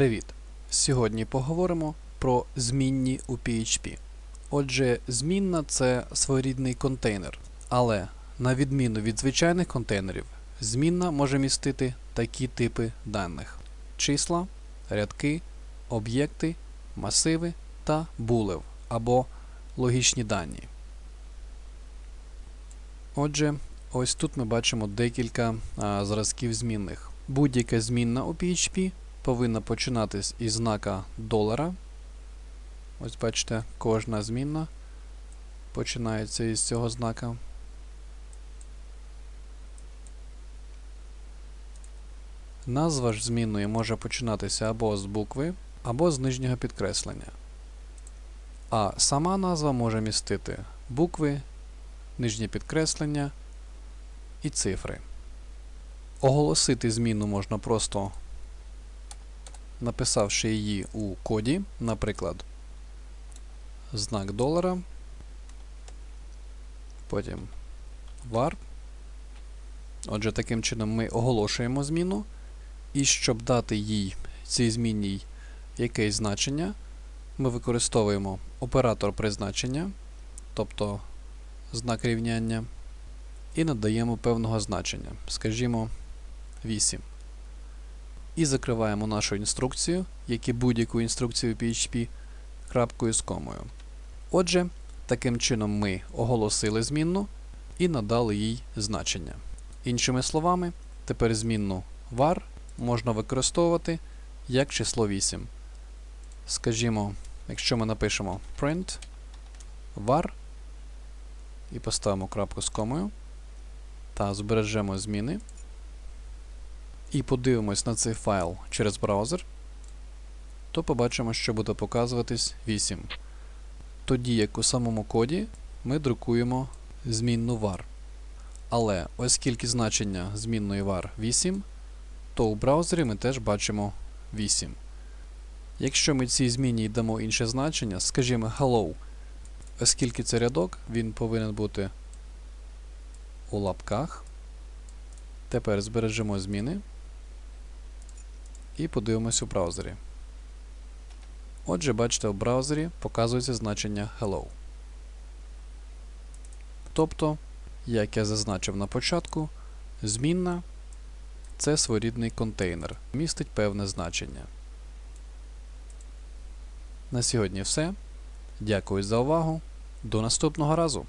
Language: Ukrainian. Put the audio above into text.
Привіт! Сьогодні поговоримо про змінні у PHP. Отже, змінна це своєрідний контейнер, але на відміну від звичайних контейнерів, змінна може містити такі типи даних: числа, рядки, об'єкти, масиви та булев або логічні дані. Отже, ось тут ми бачимо декілька а, зразків змінних. Будь-яка змінна у PHP повинна починатись із знака долара. Ось бачите, кожна змінна починається із цього знака. Назва ж змінної може починатися або з букви, або з нижнього підкреслення. А сама назва може містити букви, нижнє підкреслення і цифри. Оголосити зміну можна просто написавши її у коді, наприклад, знак долара, потім var. Отже, таким чином ми оголошуємо зміну, і щоб дати їй цій змінній якесь значення, ми використовуємо оператор призначення, тобто знак рівняння, і надаємо певного значення, скажімо, 8 і закриваємо нашу інструкцію, як і будь-яку інструкцію PHP, крапкою з комою. Отже, таким чином ми оголосили змінну і надали їй значення. Іншими словами, тепер змінну var можна використовувати як число 8. Скажімо, якщо ми напишемо print var і поставимо крапку з комою та збережемо зміни і подивимось на цей файл через браузер, то побачимо, що буде показуватись 8. Тоді як у самому коді ми друкуємо змінну var. Але оскільки значення змінної var 8, то у браузері ми теж бачимо 8. Якщо ми цій зміні дамо інше значення, скажімо hello, оскільки це рядок, він повинен бути у лапках. Тепер збережемо зміни і подивимось у браузері. Отже, бачите, в браузері показується значення Hello. Тобто, як я зазначив на початку, змінна це своєрідний контейнер, містить певне значення. На сьогодні все. Дякую за увагу. До наступного разу!